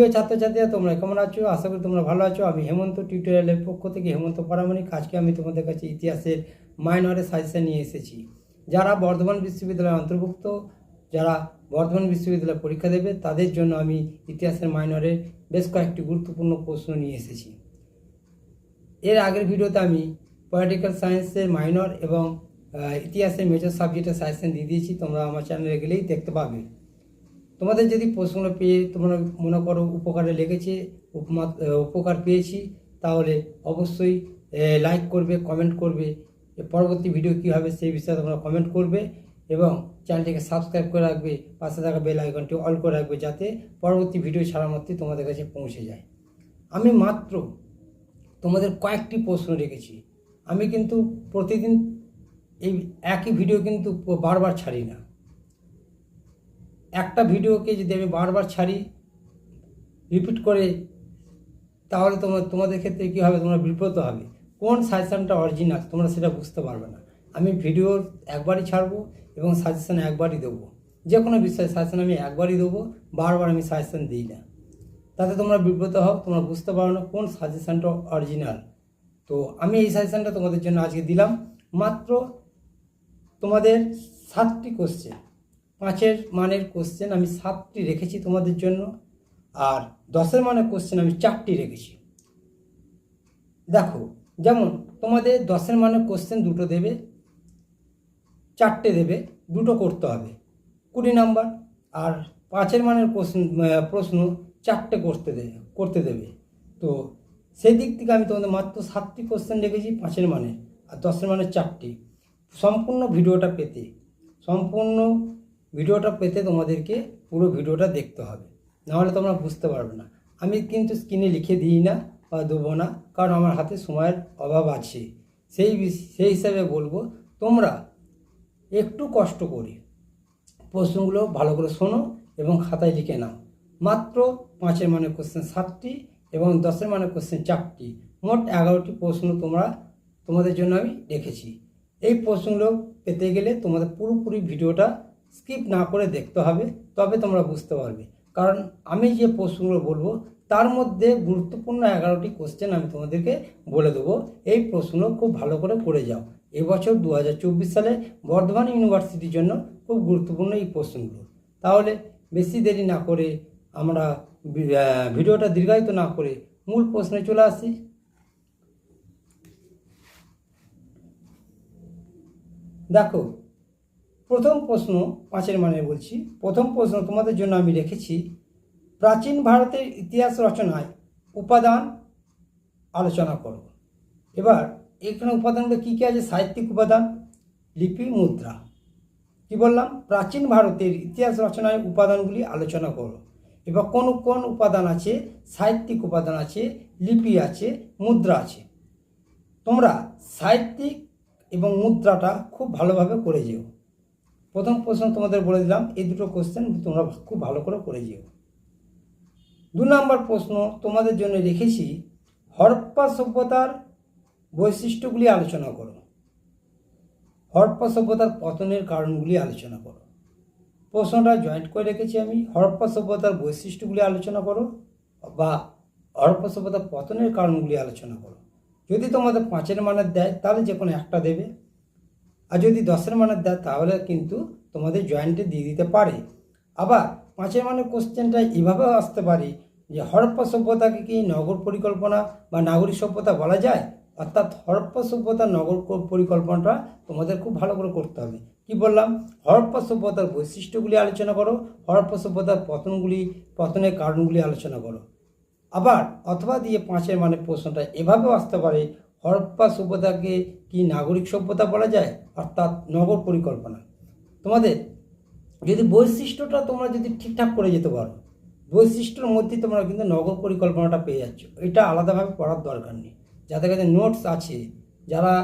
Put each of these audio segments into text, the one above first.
প্রিয় ছাত্রছাত্রীরা, তোমরা কেমন আছো? আশা করি তোমরা ভালো আছো। আমি হেমন্ত টিউটোরিয়ালের পক্ষ থেকে হেমন্ত পরামানিক আজকে আমি তোমাদের কাছে ইতিহাসের মাইনরের সাজেশন নিয়ে এসেছি। যারা বর্ধমান বিশ্ববিদ্যালয়ের অন্তর্ভুক্ত, যারা বর্ধমান বিশ্ববিদ্যালয়ে পরীক্ষা দেবে, তাদের জন্য আমি ইতিহাসের মাইনরের বেশ কয়েকটি গুরুত্বপূর্ণ প্রশ্ন নিয়ে এসেছি। এর আগের ভিডিওতে আমি পলিটিক্যাল সায়েন্সের মাইনর এবং ইতিহাসের মেজর সাবজেক্টের সাজেশন দিয়ে দিয়েছি। তোমরা আমার চ্যানেলে গেলেই দেখতে পাবে। তোমাদের যদি প্রশ্নগুলো পেয়ে তোমরা মনে করো উপকারে লেগেছে, উপমা- উপকার পেয়েছি, তাহলে অবশ্যই লাইক করবে কমেন্ট করবে। পরবর্তী ভিডিও কী হবে সেই বিষয়ে তোমরা কমেন্ট করবে এবং চ্যানেলটিকে সাবস্ক্রাইব করে রাখবে, পাশে থাকা বেল আইকনটি অল করে রাখবে যাতে পরবর্তী ভিডিও ছাড়া মাত্রই তোমাদের কাছে পৌঁছে যায়। আমি মাত্র তোমাদের কয়েকটি প্রশ্ন রেখেছি। আমি কিন্তু প্রতিদিন এই একই ভিডিও কিন্তু বারবার ছাড়ি না। একটা ভিডিওকে যদি আমি বারবার ছাড়ি রিপিট করে, তাহলে তোমার, তোমাদের ক্ষেত্রে কী হবে? তোমরা বিব্রত হবে। কোন সাজেশানটা অরিজিনাল তোমরা সেটা বুঝতে পারবে না। আমি ভিডিও একবারই ছাড়বো এবং সাজেশন একবারই দেবো। যে কোনো বিষয়ে সাজেশান আমি একবারই দেবো, বারবার আমি সাজেশান দিই না। তাতে তোমরা বিব্রত হও, তোমরা বুঝতে পারো না কোন সাজেশানটা অরিজিনাল তো আমি এই সাজেশানটা তোমাদের জন্য আজকে দিলাম। মাত্র তোমাদের সাতটি কোশ্চেন পাঁচের মানের কোশ্চেন আমি সাতটি রেখেছি তোমাদের জন্য, আর দশের মানের কোশ্চেন আমি চারটি রেখেছি। দেখো, যেমন তোমাদের দশের মানের কোশ্চেন দুটো দেবে, চারটে দেবে, দুটো করতে হবে, কুড়ি নাম্বার, আর পাঁচের মানের প্রশ্ন প্রশ্ন চারটে করতে দেবে করতে দেবে। তো সেই দিক থেকে আমি তোমাদের মাত্র সাতটি কোশ্চেন রেখেছি পাঁচের মানে আর দশের মানে চারটি। সম্পূর্ণ ভিডিওটা পেতে, সম্পূর্ণ ভিডিওটা পেতে তোমাদেরকে পুরো ভিডিওটা দেখতে হবে। নাহলে তোমরা বুঝতে পারবে না। আমি কিন্তু স্ক্রিনে লিখে দিই না বা দেবো না, কারণ আমার হাতে সময়ের অভাব আছে। সেই সেই হিসাবে বলব, তোমরা একটু কষ্ট করে প্রশ্নগুলো ভালো করে শোনো এবং খাতায় লিখে নাও। মাত্র পাঁচের মানে কোশ্চেন সাতটি এবং দশের মানে কোশ্চেন চারটি। মোট এগারোটি প্রশ্ন তোমরা, তোমাদের জন্য আমি রেখেছি এই প্রশ্নগুলো পেতে গেলে তোমাদের পুরোপুরি ভিডিওটা স্কিপ না করে দেখতে হবে, তবে তোমরা বুঝতে পারবে। কারণ আমি যে প্রশ্নগুলো বলব, তার মধ্যে গুরুত্বপূর্ণ এগারোটি কোশ্চেন আমি তোমাদেরকে বলে দেবো। এই প্রশ্নগুলো খুব ভালো করে করে যাও। এবছর দু হাজার চব্বিশ সালে বর্ধমান ইউনিভার্সিটির জন্য খুব গুরুত্বপূর্ণ এই প্রশ্নগুলো। তাহলে বেশি দেরি না করে আমরা ভিডিওটা দীর্ঘায়িত না করে মূল প্রশ্নে চলে আসি। দেখো প্রথম প্রশ্ন পাঁচের মানে বলছি। প্রথম প্রশ্ন তোমাদের জন্য আমি রেখেছি, প্রাচীন ভারতের ইতিহাস রচনায় উপাদান আলোচনা করো। এবার এখানে উপাদানগুলো কী কী আছে? সাহিত্যিক উপাদান, লিপি, মুদ্রা। কি বললাম? প্রাচীন ভারতের ইতিহাস রচনায় উপাদানগুলি আলোচনা করো। এবার কোন কোন উপাদান আছে? সাহিত্যিক উপাদান আছে, লিপি আছে, মুদ্রা আছে। তোমরা সাহিত্যিক এবং মুদ্রাটা খুব ভালোভাবে করে যেও। প্রথম প্রশ্ন তোমাদের বলে দিলাম, এই দুটো কোশ্চেন তোমরা খুব ভালো করে করে যেও। দু নম্বর প্রশ্ন তোমাদের জন্য রেখেছি, হরপ্পা সভ্যতার বৈশিষ্ট্যগুলি আলোচনা করো। হরপ্পা সভ্যতার পতনের কারণগুলি আলোচনা করো। প্রশ্নটা জয়েন্ট করে রেখেছি আমি, হরপ্পা সভ্যতার বৈশিষ্ট্যগুলি আলোচনা করো বা হরপ্পা সভ্যতার পতনের কারণগুলি আলোচনা করো। যদি তোমাদের পাঁচের মানের দেয়, তাহলে যে কোনো একটা দেবে। আর যদি দশের মানের দেয়, তাহলে কিন্তু তোমাদের জয়েন্টে দিয়ে দিতে পারে। আবার পাঁচের মানের কোশ্চেনটা এভাবেও আসতে পারে যে, হরপ্পা সভ্যতাকে কি নগর পরিকল্পনা বা নাগরিক সভ্যতা বলা যায়? অর্থাৎ হরপ্পা সভ্যতার নগর পরিকল্পনাটা তোমাদের খুব ভালো করে করতে হবে। কি বললাম? হরপ্পা সভ্যতার বৈশিষ্ট্যগুলি আলোচনা করো, হরপ্পা সভ্যতার পতনগুলি, পতনের কারণগুলি আলোচনা করো। আবার অথবা দিয়ে পাঁচের মানে প্রশ্নটা এভাবেও আসতে পারে, হরপ্পা সভ্যতাকে কি নাগরিক সভ্যতা বলা যায়? অর্থাৎ নগর পরিকল্পনা। তোমাদের, যদি বৈশিষ্ট্যটা তোমরা যদি ঠিকঠাক করে যেতে পারো, বৈশিষ্ট্যর মধ্যে তোমরা কিন্তু নগর পরিকল্পনাটা পেয়ে যাচ্ছ। এটা আলাদাভাবে পড়ার দরকার নেই। যাদের কাছে নোটস আছে, যারা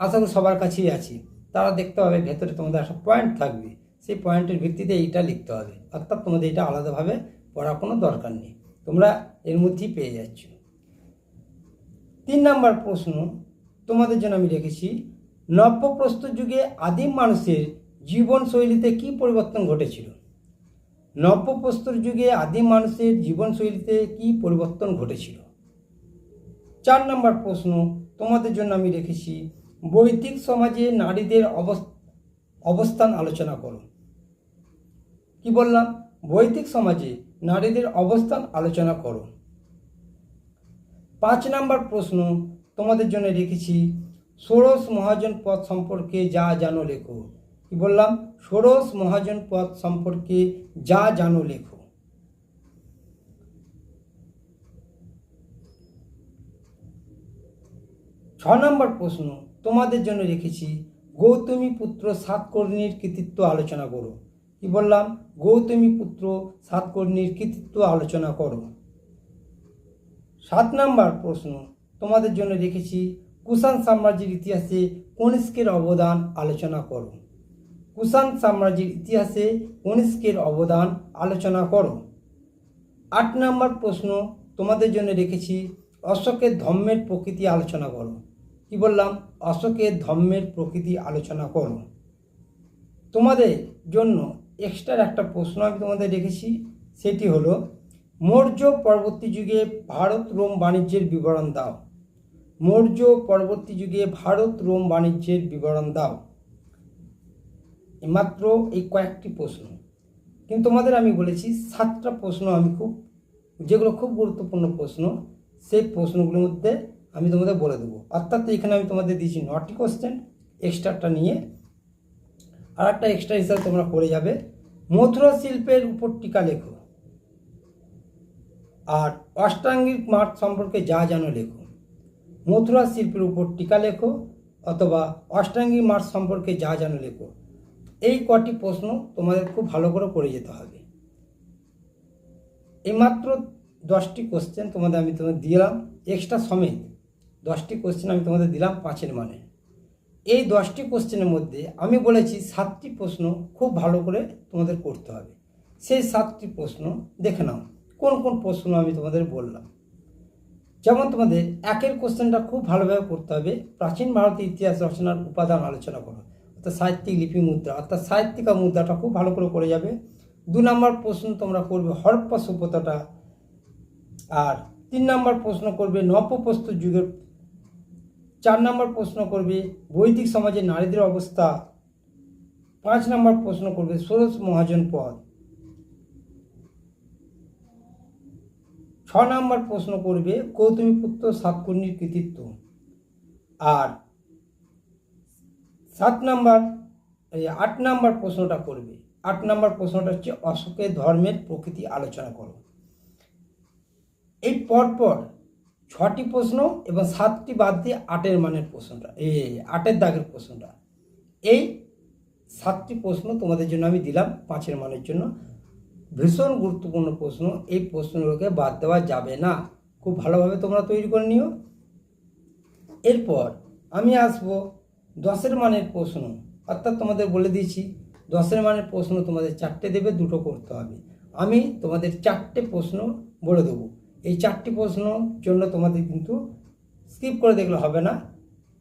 করি সবার কাছেই আছে, তারা দেখতে হবে ভেতরে তোমাদের একটা পয়েন্ট থাকবে। সেই পয়েন্টের ভিত্তিতে এইটা লিখতে হবে। অর্থাৎ তোমাদের এটা আলাদাভাবে পড়ার কোনো দরকার নেই। তোমরা এর মধ্যেই পেয়ে যাচ্ছ। তিন নম্বর প্রশ্ন তোমাদের জন্য আমি রেখেছি। নব্যপ্রস্তর যুগে আদিম মানুষের জীবনশৈলীতে কী পরিবর্তন ঘটেছিল? নব্যপ্রস্তর যুগে আদিম মানুষের জীবনশৈলীতে কী পরিবর্তন ঘটেছিল? চার নম্বর প্রশ্ন তোমাদের জন্য আমি রেখেছি। বৈদিক সমাজে নারীদের অবস- অবস্থান আলোচনা করো। কি বললাম? বৈদিক সমাজে নারীদের অবস্থান আলোচনা করো। পাঁচ নাম্বার প্রশ্ন তোমাদের জন্য রেখেছি। ষোড়শ মহাজন পদ সম্পর্কে যা জানো লেখো। কি বললাম? ষোড়শ মহাজন পথ সম্পর্কে যা জানো লেখো। ছ নম্বর প্রশ্ন, তোমাদের জন্য রেখেছি গৌতমী পুত্র সাতকর্ণীর কৃতিত্ব আলোচনা করো। কি বললাম? গৌতমী পুত্র সাতকর্ণীর কৃতিত্ব আলোচনা করো। সাত নাম্বার প্রশ্ন তোমাদের জন্য রেখেছি কুষাণ সাম্রাজ্যের ইতিহাসে কনিষ্কের অবদান আলোচনা করো। কুষাণ সাম্রাজ্যের ইতিহাসে কনিষ্কের অবদান আলোচনা করো। আট নম্বর প্রশ্ন তোমাদের জন্য রেখেছি অশোকের ধর্মের প্রকৃতি আলোচনা করো। কি বললাম? অশোকের ধর্মের প্রকৃতি আলোচনা করো। তোমাদের জন্য এক্সট্রা একটা প্রশ্ন আমি তোমাদের রেখেছি, সেটি হলো, মৌর্য পরবর্তী যুগে ভারত রোম বাণিজ্যের বিবরণ দাও। মৌর্য পরবর্তী যুগে ভারত রোম বাণিজ্যের বিবরণ দাও। মাত্র এই কয়েকটি প্রশ্ন। কিন্তু তোমাদের আমি বলেছি, সাতটা প্রশ্ন আমি খুব, যেগুলো খুব গুরুত্বপূর্ণ প্রশ্ন, সেই প্রশ্নগুলোর মধ্যে আমি তোমাদের বলে দেবো। অর্থাৎ এখানে আমি তোমাদের দিয়েছি নটি কোশ্চেন এক্সট্রাটা নিয়ে। আর একটা এক্সট্রা হিসাবে তোমরা করে যাবে। মথুরা শিল্পের উপর টিকা লেখো। আর অষ্টাঙ্গিক মাঠ সম্পর্কে যা জানো লেখো। মথুরা শিল্পের উপর টিকা লেখো অথবা অষ্টাঙ্গী মাঠ সম্পর্কে যা জানো লেখো। এই কটি প্রশ্ন তোমাদের খুব ভালো করে করে যেতে হবে। এইমাত্র দশটি কোশ্চেন তোমাদের আমি তোমাদের দিলাম এক্সট্রা সমেত দশটি কোশ্চেন আমি তোমাদের দিলাম পাঁচের মানে। এই দশটি কোশ্চেনের মধ্যে আমি বলেছি সাতটি প্রশ্ন খুব ভালো করে তোমাদের করতে হবে। সেই সাতটি প্রশ্ন দেখে নাও, কোন কোন প্রশ্ন আমি তোমাদের বললাম। যেমন তোমাদের একের কোশ্চেনটা খুব ভালোভাবে করতে হবে। প্রাচীন ভারতের ইতিহাস রচনার উপাদান আলোচনা করো। অর্থাৎ সাহিত্যিক লিপি মুদ্রা। অর্থাৎ সাহিত্যিকা মুদ্রাটা খুব ভালো করে করে যাবে। দু নম্বর প্রশ্ন তোমরা করবে হরপ্পা সভ্যতাটা আর তিন নম্বর প্রশ্ন করবে নবপ্রস্তর যুগের। চার নম্বর প্রশ্ন করবে বৈদিক সমাজে নারীদের অবস্থা। পাঁচ নম্বর প্রশ্ন করবে ষোড়শ মহাজন পদ। ছ নম্বর প্রশ্ন করবে গৌতমীপুত্র সাতকর্ণীর কৃতিত্ব। আর সাত নম্বর আট নম্বর প্রশ্নটা করবে, আট নম্বর প্রশ্নটা হচ্ছে অশোকের ধর্মের প্রকৃতি আলোচনা করো। এই পরপর ছটি প্রশ্ন এবং সাতটি বাদ দিয়ে আটের মানের প্রশ্নটা, এই আটের দাগের প্রশ্নটা। এই সাতটি প্রশ্ন তোমাদের জন্য আমি দিলাম পাঁচের মানের জন্য। ভীষণ গুরুত্বপূর্ণ প্রশ্ন। এই প্রশ্নগুলোকে বাদ দেওয়া যাবে না। খুব ভালোভাবে তোমরা তৈরি করে নিও। এরপর আমি আসব দশের মানের প্রশ্ন। অর্থাৎ তোমাদের বলে দিয়েছি, দশের মানের প্রশ্ন তোমাদের চারটে দেবে, দুটো করতে হবে। আমি তোমাদের চারটে প্রশ্ন বলে দেবো। এই চারটি প্রশ্ন জন্য তোমাদের কিন্তু স্কিপ করে দেখলে হবে না।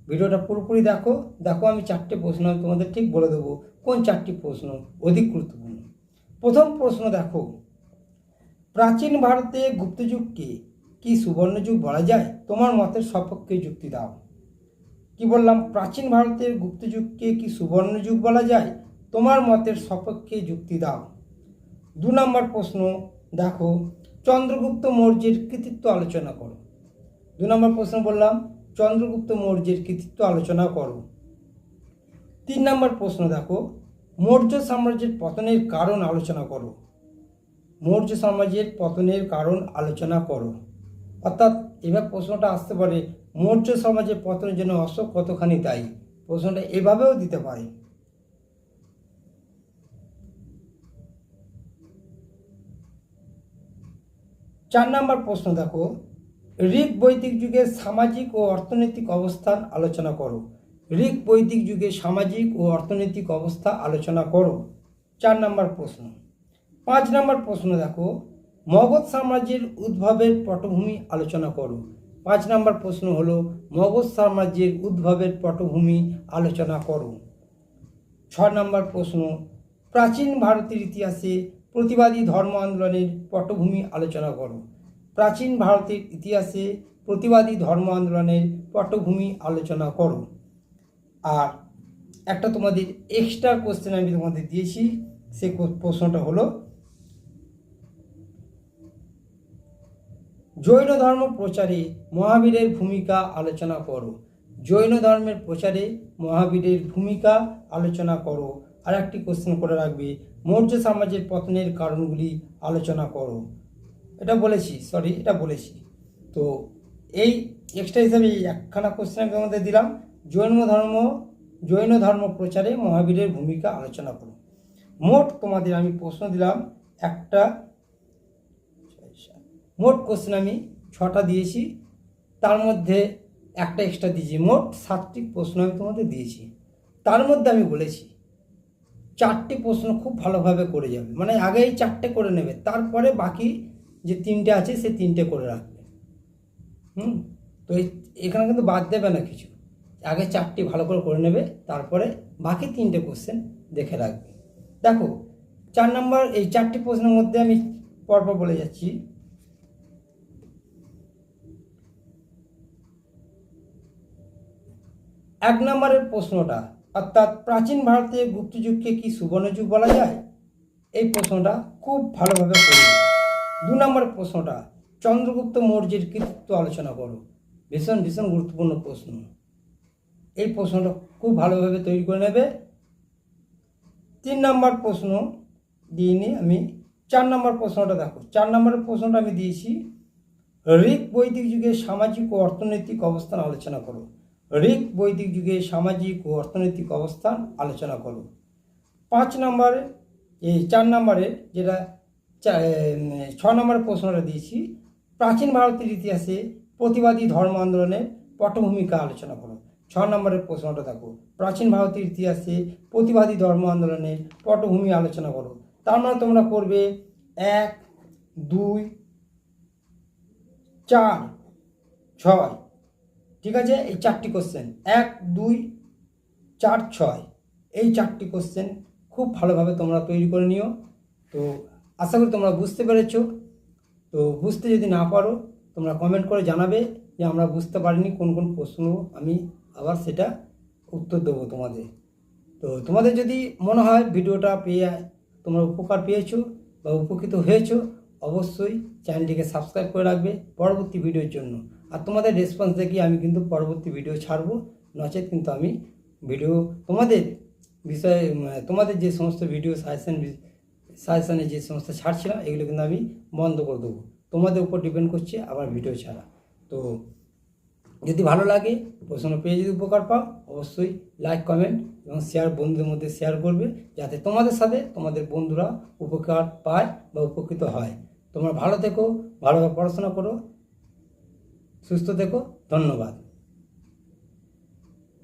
ভিডিওটা পুরোপুরি দেখো। দেখো আমি চারটে প্রশ্ন তোমাদের ঠিক বলে দেবো। কোন চারটি প্রশ্ন অধিক গুরুত্বপূর্ণ? প্রথম প্রশ্ন দেখো। প্রাচীন ভারতে গুপ্তযুগকে কি সুবর্ণযুগ বলা যায়? তোমার মতের সপক্ষে যুক্তি দাও। কি বললাম? প্রাচীন ভারতের গুপ্তযুগকে কি সুবর্ণযুগ বলা যায়? তোমার মতের সপক্ষে যুক্তি দাও। দু নম্বর প্রশ্ন দেখো। চন্দ্রগুপ্ত মৌর্যের কৃতিত্ব আলোচনা করো। দু নম্বর প্রশ্ন বললাম, চন্দ্রগুপ্ত মৌর্যের কৃতিত্ব আলোচনা করো। তিন নম্বর প্রশ্ন দেখো। মৌর্য সাম্রাজ্যের পতনের কারণ আলোচনা করো। মৌর্য সাম্রাজ্যের পতনের কারণ আলোচনা করো। অর্থাৎ এবার প্রশ্নটা আসতে পারে, মৌর্য সমাজের পতনের জন্য অশোক কতখানি দায়ী? প্রশ্নটা এভাবেও দিতে পারে। চার নম্বর প্রশ্ন দেখো ঋক বৈদিক যুগের সামাজিক ও অর্থনৈতিক অবস্থান আলোচনা করো। ঋক বৈদিক যুগে সামাজিক ও অর্থনৈতিক অবস্থা আলোচনা করো। চার নম্বর প্রশ্ন। পাঁচ নম্বর প্রশ্ন দেখো। মগধ সাম্রাজ্যের উদ্ভবের পটভূমি আলোচনা করো। পাঁচ নম্বর প্রশ্ন হলো, মগধ সাম্রাজ্যের উদ্ভবের পটভূমি আলোচনা করো। ছ নম্বর প্রশ্ন, প্রাচীন ভারতের ইতিহাসে প্রতিবাদী ধর্ম আন্দোলনের পটভূমি আলোচনা করো। প্রাচীন ভারতের ইতিহাসে প্রতিবাদী ধর্ম আন্দোলনের পটভূমি আলোচনা করো। আর একটা তোমাদের এক্সট্রা কোশ্চেন আমি তোমাদের দিয়েছি, সে প্রশ্নটা হলো, জৈন ধর্ম প্রচারে মহাবীরের ভূমিকা আলোচনা করো। জৈন ধর্মের প্রচারে মহাবীরের ভূমিকা আলোচনা করো। আর একটি কোশ্চেন করে রাখবে, মৌর্য সমাজের পতনের কারণগুলি আলোচনা করো। এটা বলেছি সরি এটা বলেছি। তো এই এক্সট্রা হিসাবে একখানা কোশ্চেন আমি তোমাদের দিলাম। জৈন ধর্ম জৈন ধর্ম প্রচারে মহাবীরের ভূমিকা আলোচনা করুন। মোট তোমাদের আমি প্রশ্ন দিলাম, একটা, মোট কোশ্চেন আমি ছটা দিয়েছি, তার মধ্যে একটা এক্সট্রা দিয়েছি। মোট সাতটি প্রশ্ন আমি তোমাদের দিয়েছি। তার মধ্যে আমি বলেছি, চারটি প্রশ্ন খুব ভালোভাবে করে যাবে। মানে আগেই চারটে করে নেবে, তারপরে বাকি যে তিনটে আছে, সে তিনটে করে রাখবে। হুম? তো এই- এখানে কিন্তু বাদ দেবে না কিছু। আগে চারটি ভালো করে করে নেবে, তারপরে বাকি তিনটে কোশ্চেন দেখে রাখবে। দেখো, চার নম্বর এই চারটি প্রশ্নের মধ্যে আমি পরপর বলে যাচ্ছি। এক নম্বরের প্রশ্নটা, অর্থাৎ প্রাচীন ভারতে গুপ্তযুগকে কি সুবর্ণযুগ বলা যায়? এই প্রশ্নটা খুব ভালোভাবে করবে দু নম্বরের প্রশ্নটা, চন্দ্রগুপ্ত মৌর্যের কৃতিত্ব আলোচনা করো। ভীষণ ভীষণ গুরুত্বপূর্ণ প্রশ্ন। এই প্রশ্নটা খুব ভালোভাবে তৈরি করে নেবে। তিন নম্বর প্রশ্ন দিয়ে নিই আমি চার নম্বর প্রশ্নটা দেখো। চার নম্বরের প্রশ্নটা আমি দিয়েছি ঋক বৈদিক যুগে সামাজিক ও অর্থনৈতিক অবস্থান আলোচনা করো। ঋক বৈদিক যুগে সামাজিক ও অর্থনৈতিক অবস্থান আলোচনা করো। পাঁচ নম্বরে, এই চার নম্বরে যেটা ছ নম্বরের প্রশ্নটা দিয়েছি, প্রাচীন ভারতের ইতিহাসে প্রতিবাদী ধর্ম আন্দোলনের পটভূমিকা আলোচনা করো। ছ নম্বরের প্রশ্নটা দেখো। প্রাচীন ভারতের ইতিহাসে প্রতিবাদী ধর্ম আন্দোলনের পটভূমি আলোচনা করো। তার মানে তোমরা করবে এক, দুই, চার, ছয়। ঠিক আছে? এই চারটি কোশ্চেন এক, দুই, চার, ছয়। এই চারটি কোশ্চেন খুব ভালোভাবে তোমরা তৈরি করে নিও। তো আশা করি তোমরা বুঝতে পেরেছ। তো বুঝতে যদি না পারো, তোমরা কমেন্ট করে জানাবে যে আমরা বুঝতে পারিনি কোন কোন প্রশ্ন আমি আবার সেটা উত্তর দেবো তোমাদের। তো তোমাদের যদি মনে হয় ভিডিওটা পেয়ে, তোমরা উপকার পেয়েছ বা উপকৃত হয়েছো, অবশ্যই চ্যানেলটিকে সাবস্ক্রাইব করে রাখবে পরবর্তী ভিডিওর জন্য। আর তোমাদের রেসপন্স দেখি আমি কিন্তু পরবর্তী ভিডিও ছাড়বো, নচেত কিন্তু আমি ভিডিও তোমাদের বিষয়ে তোমাদের যে সমস্ত ভিডিও সাজেশন সাজেশনে যে সমস্ত ছাড়ছিলাম, এগুলো কিন্তু আমি বন্ধ করে দেবো। তোমাদের উপর ডিপেন্ড করছে আবার ভিডিও ছাড়া। তো যদি ভালো লাগে, প্রশ্ন পেয়ে যদি উপকার পাও, অবশ্যই লাইক কমেন্ট এবং শেয়ার বন্ধুদের মধ্যে শেয়ার করবে, যাতে তোমাদের সাথে তোমাদের বন্ধুরা উপকার পায় বা উপকৃত হয়। তোমরা ভালো থেকো, ভালোভাবে পড়াশোনা করো, সুস্থ থেকো, ধন্যবাদ।